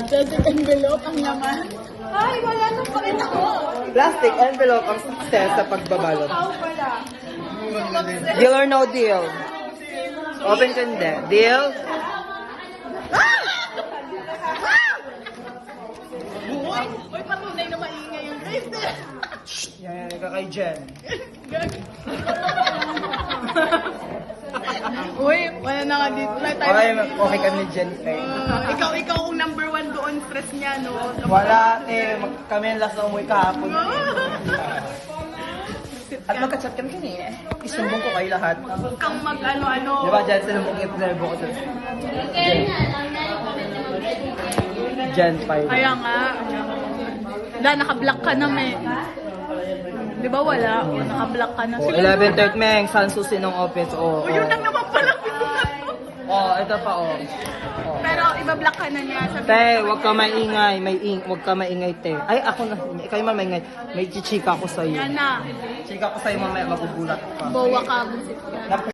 Plastic envelope ang laman. Ay, wala nang pakita ko. Plastic envelope ang success sa pagbabalot. Deal or no deal? Open ka hindi. Deal? Uy, uy, patunay na maingay yung guys. Yan, yan, ka kay Jen. Uy, wala na nga dito. Wala tayo. Okay, okay kami ni Jen Faye. Ah, ikaw, ikaw doon, stress niya, no? Wala, eh. Mag, kami ang last na umuwi kahapon. At magka-chat kami kanina. Isumbong ko kayo lahat. Kang mag ano-ano. Di ba, Jen, sinumbong yung observe ko sa Jen. Jen Faye. Kaya nga. Wala, naka-block ka na, me. Di ba wala? O, naka-block ka na. Oh, Siguro- 11.30 Meng, San Susinong office. Oh, O, yun oh. lang naman pala. oh, ito pa, oh. oh. Pero ibablock ka na niya. Sabi Te, wag ka maingay. May ing, wag ka maingay, te. Ay, ako na. Ikaw yung maingay. May chichika ko sa'yo. Yan na. Chika ko sa'yo mamaya, magugulat ka. Bowa ka, busit ka.